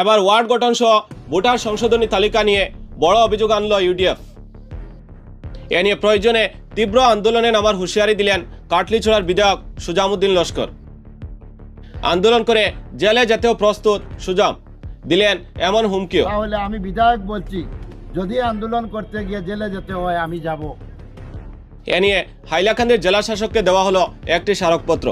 এবার ওয়ার্ড গঠন সহ ভোটার সংশোধনী তালিকা নিয়ে বড় অভিযোগ আনল ইউডিএফ। এ নিয়ে প্রয়োজনে তীব্র আন্দোলনে নামার হুঁশিয়ারি দিলেন কাটলিছড়ার বিধায়ক সুজামুদ্দিন লস্কর। আন্দোলন করে জেলে যেতেও প্রস্তুত সুজাম দিলেন এমন হুমকিও। তাহলে আমি বিধায়ক বলছি যদি আন্দোলন করতে গিয়ে জেলে যেতে হয় আমি যাব। এ নিয়ে হাইলাকান্দির জেলা শাসককে দেওয়া হলো একটি স্মারকপত্র।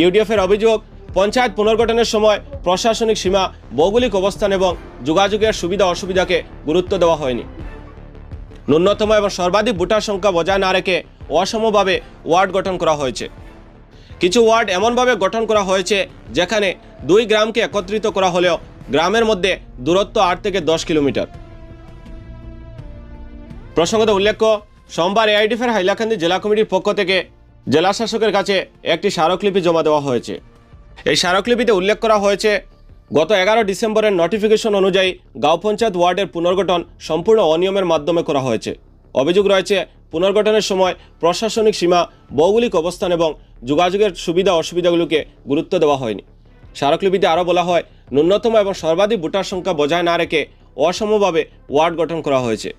ইউডিএফের অভিযোগ পঞ্চায়েত পুনর্গঠনের সময় প্রশাসনিক সীমা, ভৌগোলিক অবস্থান এবং যোগাযোগের সুবিধা অসুবিধাকে গুরুত্ব দেওয়া হয়নি। ন্যূনতম এবং সর্বাধিক ভোটার সংখ্যা বজায় না রেখে অসমভাবে ওয়ার্ড গঠন করা হয়েছে। কিছু ওয়ার্ড এমনভাবে গঠন করা হয়েছে যেখানে দুই গ্রামকে একত্রিত করা হলেও গ্রামের মধ্যে দূরত্ব আট থেকে দশ কিলোমিটার। প্রসঙ্গত উল্লেখ্য, সোমবার এআইডিফের হাইলাকান্দি জেলা কমিটির পক্ষ থেকে জেলা শাসকের কাছে একটি স্মারকলিপি জমা দেওয়া হয়েছে। এই স্মারকলিপিতে উল্লেখ করা হয়েছে, গত এগারো ডিসেম্বরের নোটিফিকেশন অনুযায়ী গাঁও পঞ্চায়েত ওয়ার্ডের পুনর্গঠন সম্পূর্ণ অনিয়মের মাধ্যমে করা হয়েছে। অভিযোগ রয়েছে, পুনর্গঠনের সময় প্রশাসনিক সীমা, ভৌগোলিক অবস্থান এবং যোগাযোগের সুবিধা অসুবিধাগুলোকে গুরুত্ব দেওয়া হয়নি। স্মারকলিপিতে আরও বলা হয়, ন্যূনতম এবং সর্বাধিক ভোটার সংখ্যা বজায় না রেখে অসমভাবে ওয়ার্ড গঠন করা হয়েছে।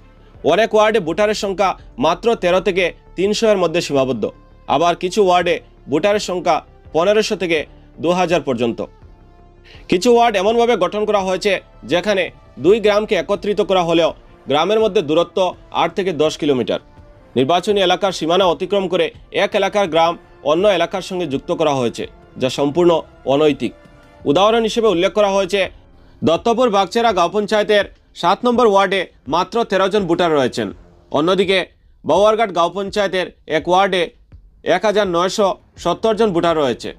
অনেক ওয়ার্ডে ভোটারের সংখ্যা মাত্র তেরো থেকে তিনশো এর মধ্যে সীমাবদ্ধ। আবার কিছু ওয়ার্ডে ভোটারের সংখ্যা পনেরোশো থেকে দু হাজার পর্যন্ত। কিছু ওয়ার্ড এমনভাবে গঠন করা হয়েছে, যেখানে দুই গ্রামকে একত্রিত করা হলেও গ্রামের মধ্যে দূরত্ব আট থেকে দশ কিলোমিটার। নির্বাচনী এলাকার সীমানা অতিক্রম করে এক এলাকার গ্রাম অন্য এলাকার সঙ্গে যুক্ত করা হয়েছে, যা সম্পূর্ণ অনৈতিক। উদাহরণ হিসেবে উল্লেখ করা হয়েছে, দত্তপুর বাগচেরা গাঁও পঞ্চায়েতের সাত নম্বর ওয়ার্ডে মাত্র তেরো জন ভোটার রয়েছেন। অন্যদিকে বাউয়ারঘাট গাঁও পঞ্চায়েতের এক ওয়ার্ডে এক হাজার নয়শো সত্তর জন ভোটার রয়েছে।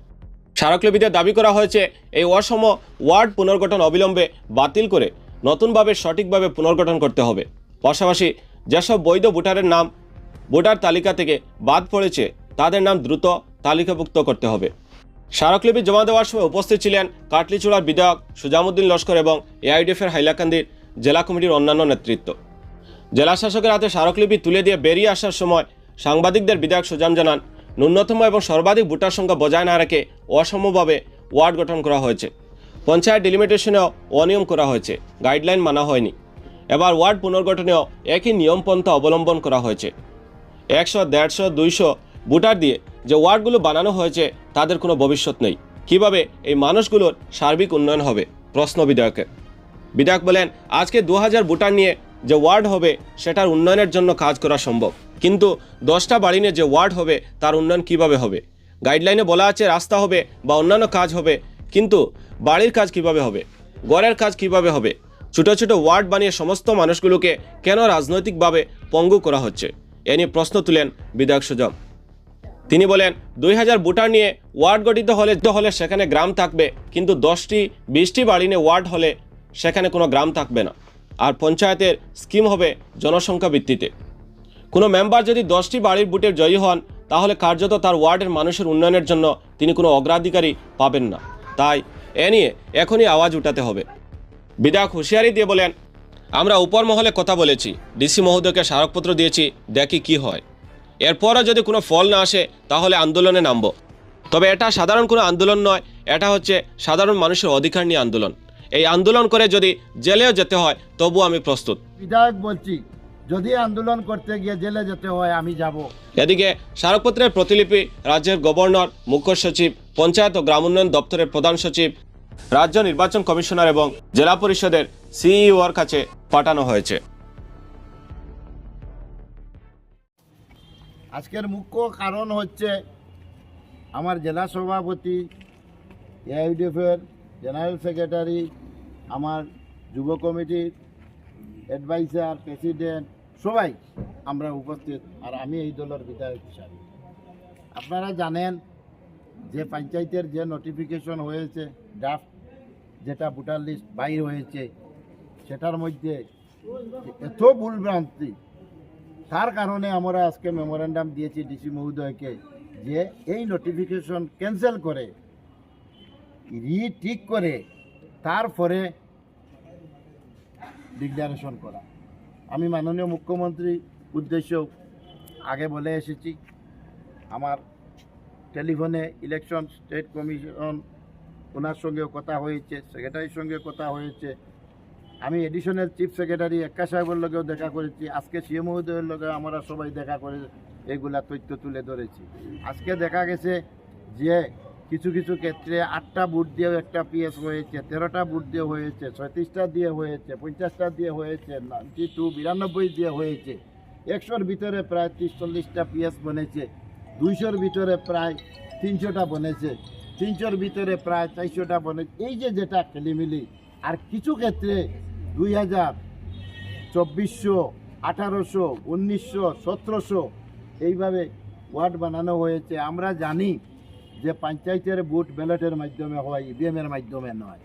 স্মারকলিপিতে দাবি করা হয়েছে, এই অসম ওয়ার্ড পুনর্গঠন অবিলম্বে বাতিল করে নতুনভাবে সঠিকভাবে পুনর্গঠন করতে হবে। পাশাপাশি যেসব বৈধ ভোটারের নাম, ভোটার তালিকা থেকে বাদ পড়েছে, তাদের নাম দ্রুত তালিকাভুক্ত করতে হবে। স্মারকলিপি জমা দেওয়ার সময় উপস্থিত ছিলেন কাটলিচূড়ার বিধায়ক সুজামুদ্দিন লস্কর এবং এআইডিএফের হাইলাকান্দির জেলা কমিটির অন্যান্য নেতৃত্ব। জেলা শাসকের হাতে স্মারকলিপি তুলে দিয়ে বেরিয়ে আসার সময় সাংবাদিকদের বিধায়ক সুজাম জানান ন্যূনতম এবং সর্বাধিক ভোটার সংখ্যা বজায় না রেখে অসমভাবে ওয়ার্ড গঠন করা হয়েছে। পঞ্চায়েত ডিলিমিটেশনেও অনিয়ম করা হয়েছে। গাইডলাইন মানা হয়নি। এবার ওয়ার্ড পুনর্গঠনেও একই নিয়মপন্থা অবলম্বন করা হয়েছে। একশো, দেড়শো, দুইশো ভোটার দিয়ে যে ওয়ার্ডগুলো বানানো হয়েছে, তাদের কোনো ভবিষ্যৎ নেই। কীভাবে এই মানুষগুলোর সার্বিক উন্নয়ন হবে? প্রশ্ন বিধায়কের। বিধায়ক বলেন, আজকে দু হাজার ভোটার নিয়ে যে ওয়ার্ড হবে সেটার উন্নয়নের জন্য কাজ করা সম্ভব। কিন্তু দশটা বাড়িনে যে ওয়ার্ড হবে, তার উন্নয়ন কীভাবে হবে? গাইডলাইনে বলা আছে রাস্তা হবে বা অন্যান্য কাজ হবে, কিন্তু বাড়ির কাজ কীভাবে হবে? গড়ের কাজ কীভাবে হবে? ছোটো ছোটো ওয়ার্ড বানিয়ে সমস্ত মানুষগুলোকে কেন রাজনৈতিকভাবে পঙ্গু করা হচ্ছে? এ নিয়ে প্রশ্ন তুলেন বিধায়ক সুজম তিনি বলেন, দুই হাজার ভোটার নিয়ে ওয়ার্ড গঠিত হলে হলে সেখানে গ্রাম থাকবে, কিন্তু দশটি, বিশটি বাড়ি নিয়ে ওয়ার্ড হলে সেখানে কোনো গ্রাম থাকবে না। আর পঞ্চায়েতের স্কিম হবে জনসংখ্যা ভিত্তিতে কোনো মেম্বার যদি দশটি বাড়ির বুটের জয়ী হন, তাহলে কার্যত তার ওয়ার্ডের মানুষের উন্নয়নের জন্য তিনি কোনো অগ্রাধিকারী পাবেন না। তাই এ নিয়ে এখনই আওয়াজ উঠাতে হবে। বিধায়ক হুঁশিয়ারি দিয়ে বলেন, আমরা উপর মহলে কথা বলেছি, ডিসি মহোদয়কে স্মারকপত্র দিয়েছি, দেখি কি হয়। এরপরও যদি কোনো ফল না আসে, তাহলে আন্দোলনে নামব। তবে এটা সাধারণ কোনো আন্দোলন নয়, এটা হচ্ছে সাধারণ মানুষের অধিকার নিয়ে আন্দোলন। এই আন্দোলন করে যদি জেলেও যেতে হয় তবু আমি প্রস্তুত। বিধায়ক বলছি যদি আন্দোলন করতে গিয়ে জেলে যেতে হয় আমি যাব। এদিকে স্মারকপত্রের প্রতিলিপি রাজ্যের গভর্নর মুখ্য সচিব পঞ্চায়েত ও গ্রাম উন্নয়ন দপ্তরের প্রধান সচিব রাজ্য নির্বাচন কমিশনার এবং জেলা পরিষদের সিইওর কাছে পাঠানো হয়েছে। আজকের মুখ্য কারণ হচ্ছে আমার জেলা সভাপতি এআইডিএফের জেনারেল সেক্রেটারি আমার যুব কমিটির অ্যাডভাইজার প্রেসিডেন্ট সবাই আমরা উপস্থিত আর আমি এই দলের বিধায়ক হিসাবে। আপনারা জানেন যে পঞ্চায়েতের যে নোটিফিকেশন হয়েছে ড্রাফট যেটা ভোটার লিস্ট বাইর হয়েছে, সেটার মধ্যে এত ভুলভ্রান্তি। তার কারণে আমরা আজকে মেমোরেন্ডাম দিয়েছি ডিসি মহোদয়কে যে এই নোটিফিকেশন ক্যান্সেল করে রি ঠিক করে, তারপরে ডিক্লারেশন করা। আমি মাননীয় মুখ্যমন্ত্রী উদ্দেশ্য আগে বলে এসেছি, আমার টেলিফোনে ইলেকশন স্টেট কমিশন ওনার সঙ্গেও কথা হয়েছে, সেক্রেটারির সঙ্গে কথা হয়েছে। আমি এডিশনাল চিফ সেক্রেটারি এক্কা সাহেবের লগেও দেখা করেছি, আজকে সিএম মহোদয়ের লগে আমরা সবাই দেখা করে এইগুলা তথ্য তুলে ধরেছি। আজকে দেখা গেছে যে কিছু কিছু ক্ষেত্রে আটটা বুট দিয়েও একটা পিএস হয়েছে, তেরোটা বুট দিয়ে হয়েছে, ছয়ত্রিশটা দিয়ে হয়েছে, পঞ্চাশটা দিয়ে হয়েছে, নাইনটি টু, বিরানব্বই দিয়ে হয়েছে। একশোর ভিতরে প্রায় ত্রিশ চল্লিশটা পিএস বনেছে, দুইশোর ভিতরে প্রায় তিনশোটা বনেছে, তিনশোর ভিতরে প্রায় চারশোটা বনেছে এই যে যেটা খেলিমিলি, আর কিছু ক্ষেত্রে দুই হাজার চব্বিশশো, আঠারোশো, উনিশশো, সতেরোশো, এইভাবে ওয়ার্ড বানানো হয়েছে। আমরা জানি যে পঞ্চায়েতের বুট ব্যালটের মাধ্যমে হয়, ইভিএমের মাধ্যমে নয়।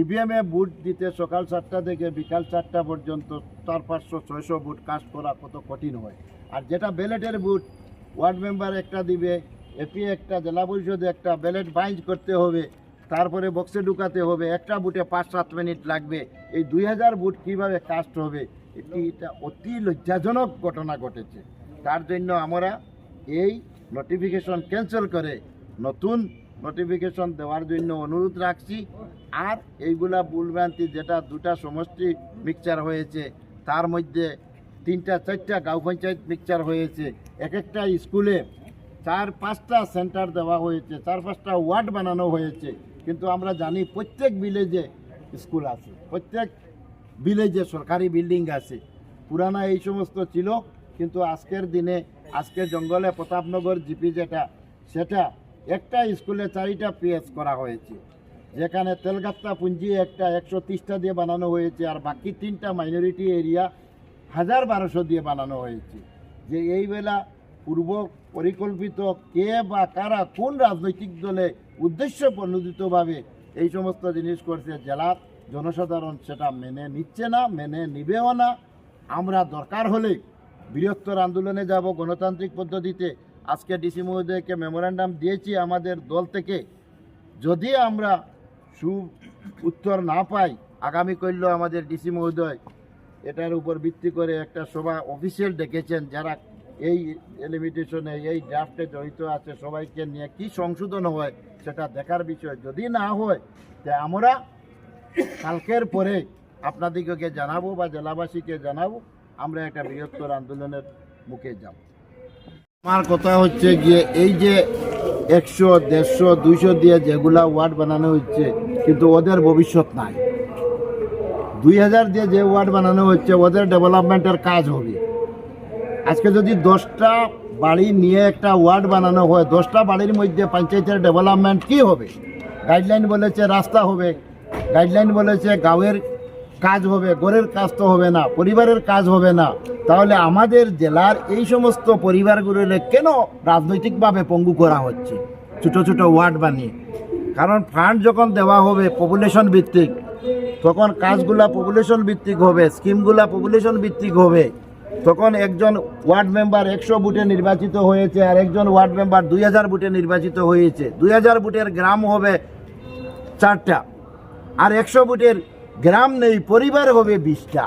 ইভিএমে বুট দিতে সকাল সাতটা থেকে বিকাল চারটা পর্যন্ত চার, পাঁচশো, ছয়শো বুট কাস্ট করা কত কঠিন হয়। আর যেটা ব্যালটের বুট, ওয়ার্ড মেম্বার একটা দিবে এপি একটা, জেলা পরিষদে একটা, ব্যালেট বাইন্ড করতে হবে, তারপরে বক্সে ঢুকাতে হবে, একটা বুটে পাঁচ, সাত মিনিট লাগবে। এই দুই হাজার বুট কীভাবে কাস্ট হবে, এটি এটা অতি লজ্জাজনক ঘটনা ঘটেছে। তার জন্য আমরা এই নোটিফিকেশন ক্যান্সেল করে নতুন নোটিফিকেশন দেওয়ার জন্য অনুরোধ রাখছি। আর এইগুলা ভুলভ্রান্তি যেটা দুটা সমষ্টি মিক্সচার হয়েছে, তার মধ্যে তিনটা, চারটা গাঁও পঞ্চায়েত মিক্সচার হয়েছে। এক একটা স্কুলে চার, পাঁচটা সেন্টার দেওয়া হয়েছে, চার, পাঁচটা ওয়ার্ড বানানো হয়েছে। কিন্তু আমরা জানি প্রত্যেক ভিলেজে স্কুল আছে, প্রত্যেক ভিলেজে সরকারি বিল্ডিং আছে। পুরানা এই সমস্ত ছিল, কিন্তু আজকের দিনে, আজকে জঙ্গলে প্রতাপনগর জিপি যেটা, সেটা একটা স্কুলে চারিটা পিএস করা হয়েছে। যেখানে তেলগাত্তা পুঞ্জি একটা একশো তিরিশটা দিয়ে বানানো হয়েছে, আর বাকি তিনটা মাইনরিটি এরিয়া হাজার বারোশো দিয়ে বানানো হয়েছে। যে এই বেলা পূর্ব পরিকল্পিত কে বা কারা কোন রাজনৈতিক দলে উদ্দেশ্য প্রণোদিতভাবে এই সমস্ত জিনিস করছে জেলার জনসাধারণ, সেটা মেনে নিচ্ছে না, মেনে নিবেও না। আমরা দরকার হলে বৃহত্তর আন্দোলনে যাব, গণতান্ত্রিক পদ্ধতিতে আজকে ডিসি মহোদয়কে মেমোরান্ডাম দিয়েছি আমাদের দল থেকে। যদি আমরা সু উত্তর না পাই, আগামী করল আমাদের ডিসি মহোদয় এটার উপর ভিত্তি করে একটা সভা অফিসিয়াল ডেকেছেন যারা এই এলিমিটেশনে এই ড্রাফটে জড়িত আছে, সবাইকে নিয়ে কি সংশোধন হয় সেটা দেখার বিষয়। যদি না হয়, তে আমরা কালকের পরে আপনাদিগকে জানাব বা জেলাবাসীকে জানাব, আমরা একটা বৃহত্তর আন্দোলনের মুখে যাব। আমার কথা হচ্ছে গিয়ে এই যে একশো, দেড়শো, দুইশো দিয়ে যেগুলা ওয়ার্ড বানানো হচ্ছে, কিন্তু ওদের ভবিষ্যৎ নাই। দুই হাজার দিয়ে যে ওয়ার্ড বানানো হচ্ছে, ওদের ডেভেলপমেন্টের কাজ হবে। আজকে যদি দশটা বাড়ি নিয়ে একটা ওয়ার্ড বানানো হয়, দশটা বাড়ির মধ্যে পঞ্চায়েতের ডেভেলপমেন্ট কি হবে? গাইডলাইন বলেছে রাস্তা হবে। গাইডলাইন বলেছে গাঁয়ের কাজ হবে গড়ের কাজ তো হবে না, পরিবারের কাজ হবে না। তাহলে আমাদের জেলার এই সমস্ত পরিবারগুলোকে কেন রাজনৈতিকভাবে পঙ্গু করা হচ্ছে? ছোট ছোট ওয়ার্ড বানিয়ে। কারণ ফান্ড যখন দেওয়া হবে পপুলেশন ভিত্তিক, তখন কাজগুলা পপুলেশন ভিত্তিক হবে স্কিমগুলা পপুলেশন ভিত্তিক হবে। তখন একজন ওয়ার্ড মেম্বার একশো বুটে নির্বাচিত হয়েছে আর একজন ওয়ার্ড মেম্বার দুই হাজার বুটে নির্বাচিত হয়েছে। দুই হাজার বুটের গ্রাম হবে চারটা, আর একশো বুটের গ্রাম নেই, পরিবার হবে বিশটা।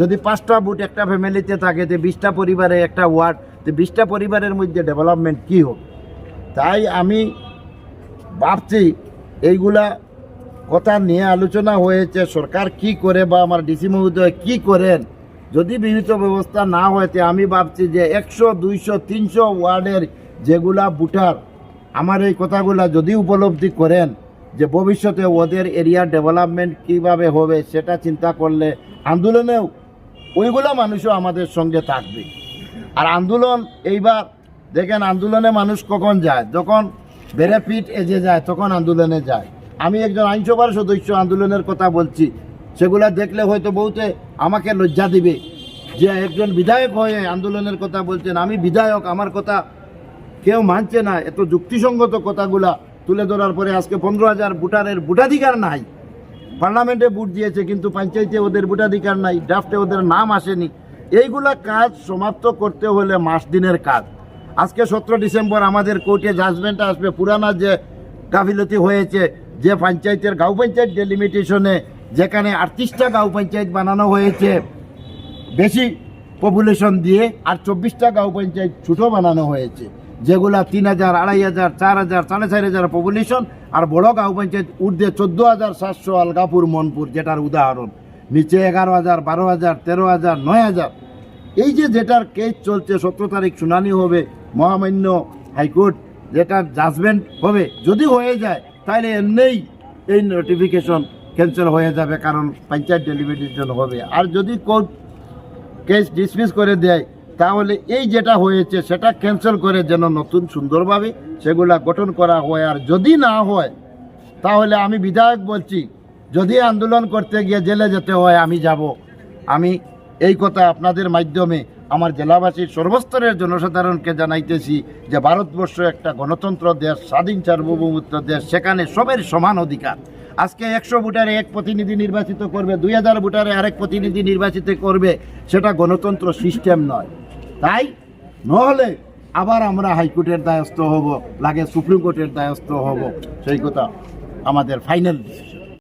যদি পাঁচটা বুট একটা ফ্যামিলিতে থাকে, তো বিশটা পরিবারে একটা ওয়ার্ড, তো বিশটা পরিবারের মধ্যে ডেভেলপমেন্ট কী হবে? তাই আমি ভাবছি, এইগুলা কথা নিয়ে আলোচনা হয়েছে, সরকার কি করে বা আমার ডিসি মহোদয় কি করেন? যদি বিহিত ব্যবস্থা না হয়েছে আমি ভাবছি যে একশো, দুইশো, তিনশো ওয়ার্ডের যেগুলা বুটার আমার এই কথাগুলা যদি উপলব্ধি করেন যে ভবিষ্যতে ওদের এরিয়ার ডেভেলপমেন্ট কীভাবে হবে সেটা চিন্তা করলে আন্দোলনেও ওইগুলো মানুষও আমাদের সঙ্গে থাকবে। আর আন্দোলন এইবার, দেখেন আন্দোলনে মানুষ কখন যায়? যখন বেড়ে পিঠ এজে যায়, তখন আন্দোলনে যায়। আমি একজন আইনসভার সদস্য, আন্দোলনের কথা বলছি। সেগুলা দেখলে হয়তো বহুতে আমাকে লজ্জা দিবে যে একজন বিধায়ক হয়ে আন্দোলনের কথা বলছেন। আমি বিধায়ক, আমার কথা কেউ মানছে না। এত যুক্তিসঙ্গত কথাগুলা তুলে ধরার পরে আজকে পনেরো হাজার ভোটারের ভোটাধিকার নাই। পার্লামেন্টে ভোট দিয়েছে, কিন্তু পঞ্চায়েতে ওদের ভোটাধিকার নাই ড্রাফটে ওদের নাম আসেনি। এইগুলা কাজ সমাপ্ত করতে হলে মাস দিনের কাজ। আজকে সতেরো ডিসেম্বর, আমাদের কোর্টে জাজমেন্ট আসবে, পুরানা যে গাফিলতি হয়েছে, যে পঞ্চায়েতের গাঁও পঞ্চায়েত ডেলিমিটেশনে যেখানে আটত্রিশটা গাঁও পঞ্চায়েত বানানো হয়েছে, বেশি পপুলেশন দিয়ে আর চব্বিশটা গাঁও পঞ্চায়েত ছোটো বানানো হয়েছে। যেগুলা তিন হাজার, আড়াই হাজার, চার হাজার, সাড়ে চার হাজার পপুলেশন আর বড় গাঁও পঞ্চায়েত ঊর্ধ্বে চোদ্দ হাজার সাতশো আলগাপুর, মনপুর, যেটার উদাহরণ। নিচে এগারো হাজার, বারো হাজার, তেরো হাজার, নয় হাজার। এই যে যেটার কেস চলছে, সতেরো তারিখ শুনানি হবে, মহামান্য হাইকোর্ট যেটার জাজমেন্ট হবে, যদি হয়ে যায়, তাহলে এমনিই এই নোটিফিকেশন ক্যান্সেল হয়ে যাবে, কারণ পঞ্চায়েত ডেলিমিটেশন হবে। আর যদি কোর্ট কেস ডিসমিস করে দেয় তাহলে এই যেটা হয়েছে, সেটা ক্যান্সেল করে যেন নতুন সুন্দরভাবে সেগুলা গঠন করা হয়। আর যদি না হয়, তাহলে আমি বিধায়ক বলছি, যদি আন্দোলন করতে গিয়ে জেলে যেতে হয়, আমি যাব। আমি এই কথা আপনাদের মাধ্যমে আমার জেলাবাসীর সর্বস্তরের জনসাধারণকে জানাইতেছি যে ভারতবর্ষ একটা গণতন্ত্র দেশ, স্বাধীন সার্বভৌমত্ব দেশ, সেখানে সবের সমান অধিকার। আজকে একশো ভোটারে এক প্রতিনিধি নির্বাচিত করবে, দুই হাজার ভোটারে আরেক প্রতিনিধি নির্বাচিত করবে, সেটা গণতন্ত্র সিস্টেম নয়। তাই? নহলে আবার আমরা হাইকোর্টের দায়স্থ হব লাগে সুপ্রিম কোর্টের দায়স্থ হব। সেই কথা আমাদের ফাইনাল